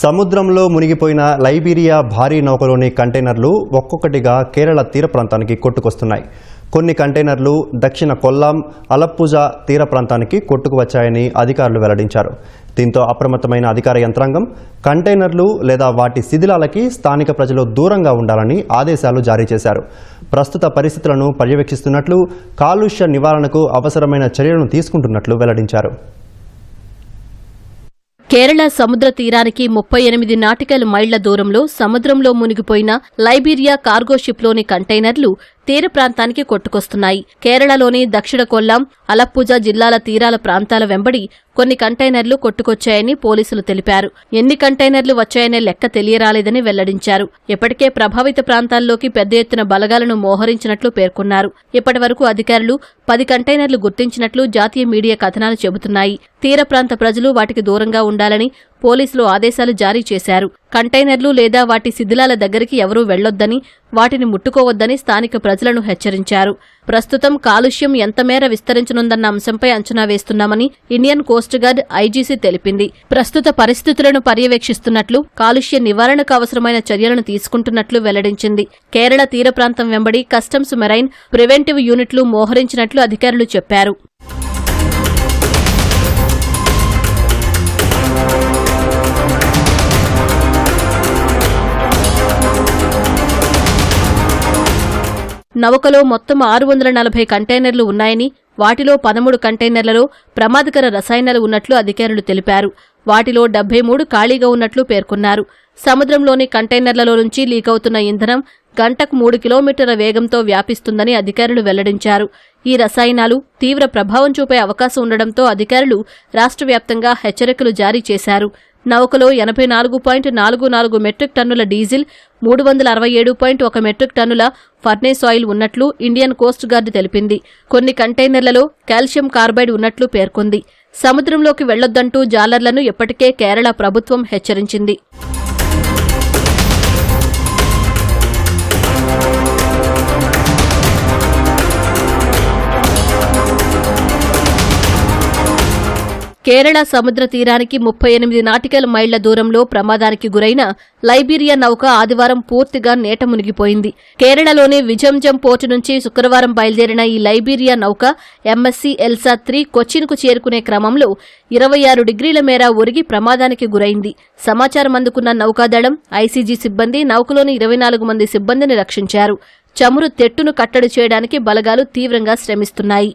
సముద్రంలో మునిగిపోయిన లైబీరియా భారీ నౌకలోని కంటైనర్లు ఒక్కొక్కటిగా కేరళ తీర ప్రాంతానికి కొట్టుకొస్తున్నాయి. కొన్ని కంటైనర్లు దక్షిణ కొల్లాం అలప్పుజా తీర ప్రాంతానికి కొట్టుకు వచ్చాయని అధికారులు వెల్లడించారు. దీంతో అప్రమత్తమైన అధికార యంత్రాంగం కంటైనర్లు లేదా వాటి శిథిలాలకి స్థానిక ప్రజలు దూరంగా ఉండాలని ఆదేశాలు జారీ చేశారు. ప్రస్తుత పరిస్థితులను పర్యవేక్షిస్తున్నట్లు కాలుష్య నివారణకు అవసరమైన చర్యలను తీసుకుంటున్నట్లు వెల్లడించారు. కేరళ సముద్ర తీరానికి ముప్పై ఎనిమిది నాటికల్ మైళ్ళ దూరంలో సముద్రంలో మునిగిపోయిన లైబీరియా కార్గో షిప్లోని కంటైనర్లు తీర ప్రాంతానికి కొట్టుకొస్తున్నాయి. కేరళలోని దక్షిణ కొల్లాం అలప్పుజా జిల్లాల తీరాల ప్రాంతాల వెంబడి కొన్ని కంటైనర్లు కొట్టుకొచ్చాయని పోలీసులు తెలిపారు. ఎన్ని కంటైనర్లు వచ్చాయనే లెక్క తెలియరాలేదని వెల్లడించారు. ఇప్పటికే ప్రభావిత ప్రాంతాల్లోకి పెద్ద ఎత్తున బలగాలను మోహరించినట్లు పేర్కొన్నారు. ఇప్పటివరకు అధికారులు పది కంటైనర్లు గుర్తించినట్లు జాతీయ మీడియా కథనాలు చెబుతున్నాయి. తీర ప్రాంత ప్రజలు వాటికి దూరంగా ఉండాలని పోలీసులు ఆదేశాలు జారీ చేశారు. కంటైనర్లు లేదా వాటి శిథిలాల దగ్గరికి ఎవరూ వెళ్ళొద్దని వాటిని ముట్టుకోవద్దని స్థానిక ప్రజలను హెచ్చరించారు. ప్రస్తుతం కాలుష్యం ఎంతమేర విస్తరించనుందన్న అంశంపై అంచనా వేస్తున్నామని ఇండియన్ కోస్ట్ గార్డ్ ఐజీసీ తెలిపింది. ప్రస్తుత పరిస్థితులను పర్యవేక్షిస్తున్నట్లు కాలుష్య నివారణకు అవసరమైన చర్యలను తీసుకుంటున్నట్లు వెల్లడించింది. కేరళ తీర ప్రాంతం వెంబడి కస్టమ్స్ మెరైన్ ప్రివెంటివ్ యూనిట్లు మోహరించినట్లు అధికారులు చెప్పారు. నౌకలో మొత్తం ఆరు వందల నలభై కంటైనర్లు ఉన్నాయని వాటిలో పదమూడు కంటైనర్లలో ప్రమాదకర రసాయనాలు ఉన్నట్లు అధికారులు తెలిపారు. వాటిలో డెబ్బై మూడు ఖాళీగా ఉన్నట్లు పేర్కొన్నారు. సముద్రంలోని కంటైనర్లలో నుంచి లీకవుతున్న ఇంధనం గంటకు మూడు కిలోమీటర్ల వేగంతో వ్యాపిస్తుందని అధికారులు వెల్లడించారు. ఈ రసాయనాలు తీవ్ర ప్రభావం చూపే అవకాశం ఉండడంతో అధికారులు రాష్ట్ర వ్యాప్తంగా హెచ్చరికలు జారీ చేశారు. నౌకలో ఎనభై నాలుగు పాయింట్ నాలుగు నాలుగు మెట్రిక్ టన్నుల డీజిల్ మూడు వందల అరవై ఏడు పాయింట్ ఒక మెట్రిక్ టన్నుల ఫర్నేస్ ఆయిల్ ఉన్నట్లు ఇండియన్ కోస్ట్ గార్డ్ తెలిపింది. కొన్ని కంటైనర్లలో కాల్షియం కార్బైడ్ ఉన్నట్లు పేర్కొంది. సముద్రంలోకి వెళ్ళొద్దంటూ జాలర్లను ఇప్పటికే కేరళ ప్రభుత్వం హెచ్చరించింది. కేరళ సముద్ర తీరానికి ముప్పై ఎనిమిది నాటికల్ మైళ్ళ దూరంలో ప్రమాదానికి గురైన లైబీరియా నౌక ఆదివారం పూర్తిగా నేట మునిగిపోయింది. కేరళలోని విజంజం పోర్టు నుంచి శుక్రవారం బయలుదేరిన ఈ లైబీరియా నౌక ఎంఎస్సీ ఎల్సా త్రీ కొచ్చిన్కు చేరుకునే క్రమంలో ఇరవై ఆరు డిగ్రీల మేర ఒరిగి ప్రమాదానికి గురైంది. సమాచారం అందుకున్న నౌకాదళం ఐసీజీ సిబ్బంది నౌకలోని ఇరవై నాలుగు మంది సిబ్బందిని రక్షించారు. చమురు తెట్టును కట్టడి చేయడానికి బలగాలు తీవ్రంగా శ్రమిస్తున్నాయి.